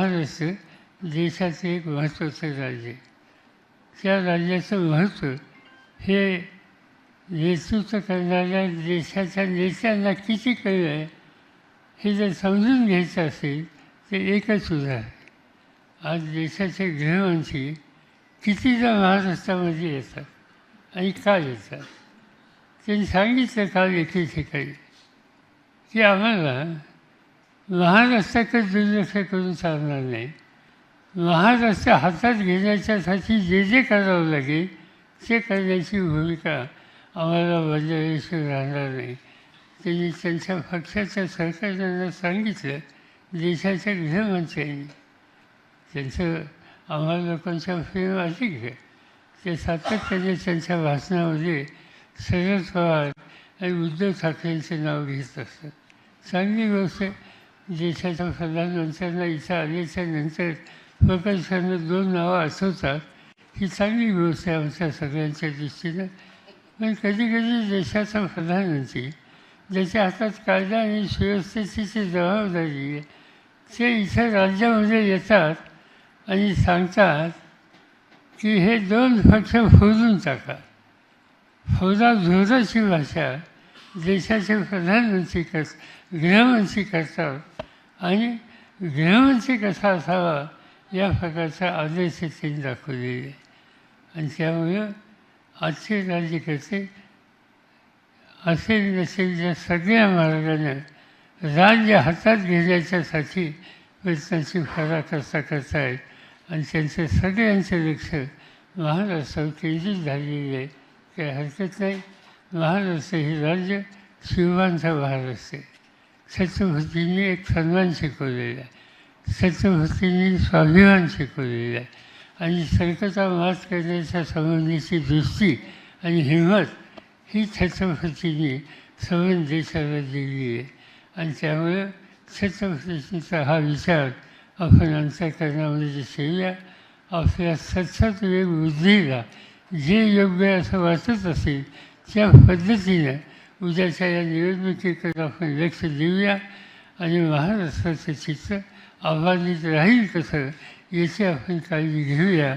महाराष्ट्र देशाचे एक महत्त्वाचं राज्य. त्या राज्याचं महत्त्व हे नेतृत्व करणाऱ्या देशाच्या नेत्यांना किती कळलं आहे हे जर समजून घ्यायचं असेल तर एकच उदाहरण. आहे आज देशाचे गृहमंत्री कितीदा महाराष्ट्रामध्ये येतात आणि का येतात? त्यांनी सांगितलं काल एके ठिकाणी? की आम्हाला महाराष्ट्राकडे दुर्लक्ष करून चालणार नाही. महाराष्ट्र हातात घेण्याच्यासाठी जे जे करावं लागेल ते करण्याची भूमिका आम्हाला बजावल्याशिवाय राहणार नाही. त्यांनी त्यांच्या पक्षाच्या सरकारच्यांना सांगितलं देशाच्या गृहमंत्र्यांनी. त्यांचं आम्हाला लोकांच्या प्रेम अधिक आहे. ते सातत्याने त्यांच्या भाषणामध्ये शरद पवार आणि उद्धव ठाकरेंचे नाव घेत असतात. चांगली गोष्ट आहे. देशाच्या प्रधानमंत्र्यांना इथं आल्याच्यानंतर प्रकल्पानं दोन नावं आठवतात ही चांगली गोष्ट आहे आमच्या सगळ्यांच्या दृष्टीनं पण कधी कधी देशाचा प्रधानमंत्री ज्याच्या हातात कायदा आणि सुव्यवस्थेची जी जबाबदारी आहे ते इथं राज्यामध्ये येतात आणि सांगतात की हे दोन पक्ष फोडून टाका. फौजा जोराची भाषा देशाचे प्रधानमंत्री कर गृहमंत्री करतात आणि गृहमंत्री कसा असावा या प्रकारचा आदर्श त्यांनी दाखवलेली आहे. आणि त्यामुळं आजचे राज्यकर्ते असेल नसेल या सगळ्या मार्गाने राज्य हातात घेण्याच्यासाठी प्रयत्नाची करत करतायत. आणि त्यांचं सगळ्यांचं लक्ष महाराष्ट्रावर केंद्रित झालेलं आहे. काही हरकत नाही. महाराष्ट्र हे राज्य शिवांचा महाराष्ट्र आहे. छत्रपतींनी एक सन्मान शिकवलेला आहे. छत्रपतींनी स्वाभिमान शिकवलेला आहे. आणि संकटा मात करण्याच्या संबंधीची दृष्टी आणि हिंमत ही छत्रपतींनी सर्व देशाला दिली आहे. आणि त्यामुळं छत्रपतींचा हा विचार आपण अंतकरणामध्ये ठेवूया आपल्या सतत वेग बुद्धीला जे योग्य असं वाटत असेल त्या पद्धतीनं उद्याच्या या निवडणुकीकडे आपण लक्ष देऊया आणि महाराष्ट्राचं चित्र आव्हानित राहील कसं याची आपण काळजी घेऊया.